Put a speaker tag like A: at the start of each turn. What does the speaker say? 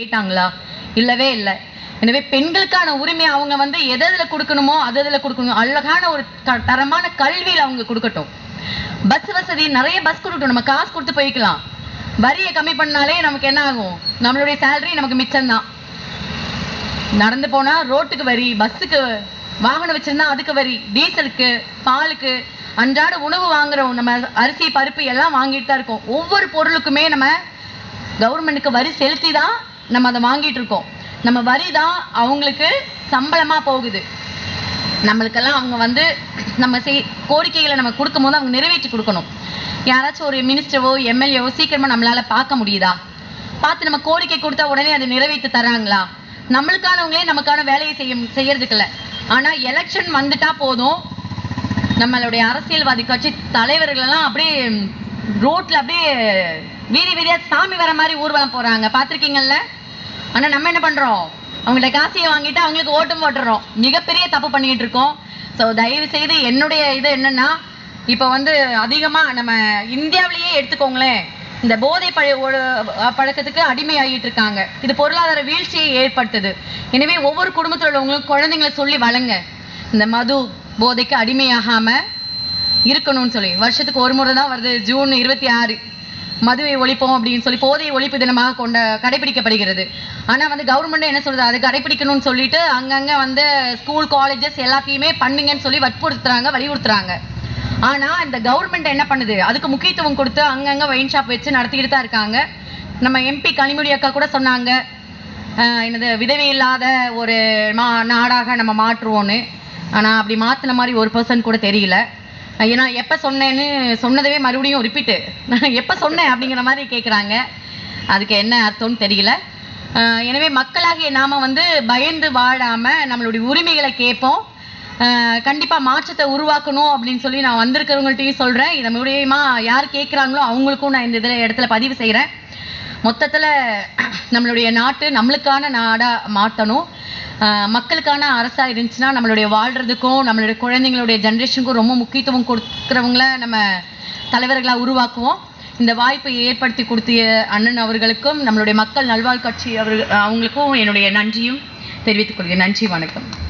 A: கேட்டாங்களா? இல்லவே இல்லை. எனவே பெண்களுக்கான உரிமை அவங்க வந்து எதில் கொடுக்கணுமோ அதில் கொடுக்கணும்? அழகான ஒரு தரமான கல்வியில் அவங்க கொடுக்கட்டும். பஸ் வசதி நிறைய பஸ் கொடுக்கட்டும். நம்ம காசு கொடுத்து போய்க்கலாம். வரியை கம்மி பண்ணாலே நமக்கு என்ன ஆகும்? நம்மளுடைய சேலரி நமக்கு மிச்சம்தான் நடந்து போனா ரோட்டுக்கு வரி பஸ்ஸுக்கு வாகனம் வச்சிருந்தா அதுக்கு வரி டீசலுக்கு பாலுக்கு அன்றாட உணவு வாங்குறோம் நம்ம அரிசி பருப்பு எல்லாம் வாங்கிட்டு தான் இருக்கோம். ஒவ்வொரு பொருளுக்குமே நம்ம கவர்மெண்ட்டுக்கு வரி செலுத்தி தான் நம்ம அதை வாங்கிட்டு இருக்கோம். நம்ம வரி தான் அவங்களுக்கு சம்பளமா போகுது. நம்மளுக்கெல்லாம் அவங்க வந்து நம்ம செய் கோரிக்கைகளை நம்ம கொடுக்கும்போது அவங்க நிறைவேற்றி கொடுக்கணும். யாராச்சும் ஒரு மினிஸ்டரோ எம்எல்ஏவோ சீக்கிரமா நம்மளால பார்க்க முடியுதா? பார்த்து நம்ம கோரிக்கை கொடுத்தா உடனே அதை நிறைவேற்றி தராங்களா? நம்மளுக்கானவங்களே நமக்கான வேலையை செய்ய செய்யறதுக்கு இல்ல ஆனா எலெக்ஷன் வந்துட்டா போதும். நம்மளுடைய அரசியல்வாதி கட்சி தலைவர்கள் எல்லாம் அப்படியே ரோட்ல அப்படியே வீதி வீதியா சாமி வர மாதிரி ஊர்வலம் போறாங்க. பார்த்திருக்கீங்கல்ல? ஆனா நம்ம என்ன பண்றோம்? அவங்கள்ட்ட காசையை வாங்கிட்டு அவங்களுக்கு ஓட்டும் போட்டுறோம் மிகப்பெரிய தப்பு பண்ணிட்டு இருக்கோம். ஸோ தயவு செய்து என்னுடைய இது என்னன்னா இப்போ வந்து அதிகமாக நம்ம இந்தியாவிலேயே எடுத்துக்கோங்களேன். இந்த போதை பழ ஒரு பழக்கத்துக்கு அடிமையாகிட்டு இருக்காங்க. இது பொருளாதார வீழ்ச்சியை ஏற்படுத்துது. எனவே ஒவ்வொரு குடும்பத்தில் உள்ளவங்களும் குழந்தைங்களை சொல்லி வளங்க. இந்த மது போதைக்கு அடிமையாகாமல் இருக்கணும்னு சொல்லி. வருஷத்துக்கு ஒரு முறை தான் வருது ஜூன் இருபத்தி ஆறு. மதுவை ஒழிப்போம் அப்படின்னு சொல்லி போதை ஒழிப்பு தினமாக கொண்ட கடைபிடிக்கப்படுகிறது. ஆனால் வந்து கவர்மெண்ட் என்ன சொல்றது அது கடைபிடிக்கணும்னு சொல்லிட்டு அங்கங்கே வந்து ஸ்கூல் காலேஜஸ் எல்லாத்தையுமே பண்ணுங்கன்னு சொல்லி வற்புறுத்துறாங்க வலியுறுத்துறாங்க. ஆனால் இந்த கவர்மெண்ட் என்ன பண்ணுது? அதுக்கு முக்கியத்துவம் கொடுத்து அங்கங்கே ஒயின் ஷாப் வச்சு நடத்திக்கிட்டு தான் இருக்காங்க. நம்ம எம்பி கனிமொழி அக்கா கூட சொன்னாங்க. என்னது விதவை இல்லாத ஒரு மா நாடாக நம்ம மாற்றுவோன்னு ஆனால் அப்படி மாற்றின மாதிரி ஒரு பர்சன் கூட தெரியல. ஏன்னா எப்போ சொன்னேன்னு சொன்னதவே மறுபடியும் ரிப்பீட்டு. நான் எப்போ சொன்னேன் அப்படிங்கிற மாதிரி கேட்குறாங்க அதுக்கு என்ன அர்த்தம்னு தெரியல. எனவே மக்களாகிய நாம வந்து பயந்து வாழாமல் நம்மளுடைய உரிமைகளை கேட்போம். கண்டிப்பாக மாற்றத்தை உருவாக்கணும் அப்படின்னு சொல்லி நான் வந்திருக்கிறவங்கள்ட்டையும் சொல்கிறேன் இதை மூலியமா யார் கேட்குறாங்களோ அவங்களுக்கும் நான் இந்த இதில் இடத்துல பதிவு செய்கிறேன் மொத்தத்தில் நம்மளுடைய நாட்டு நம்மளுக்கான நாடாக மாற்றணும். மக்களுக்கான அரசாக இருந்துச்சுன்னா நம்மளுடைய வாழ்றதுக்கும் நம்மளுடைய குழந்தைங்களுடைய ஜென்ரேஷனுக்கும் ரொம்ப முக்கியத்துவம் கொடுக்குறவங்கள நம்ம தலைவர்களாக உருவாக்குவோம். இந்த வாய்ப்பை ஏற்படுத்தி கொடுத்திய அண்ணன் அவர்களுக்கும் நம்மளுடைய மக்கள் நல்வாழ் கட்சி அவர்கள் அவங்களுக்கும் என்னுடைய நன்றியும் தெரிவித்துக் கொள்கிறேன். நன்றி வணக்கம்.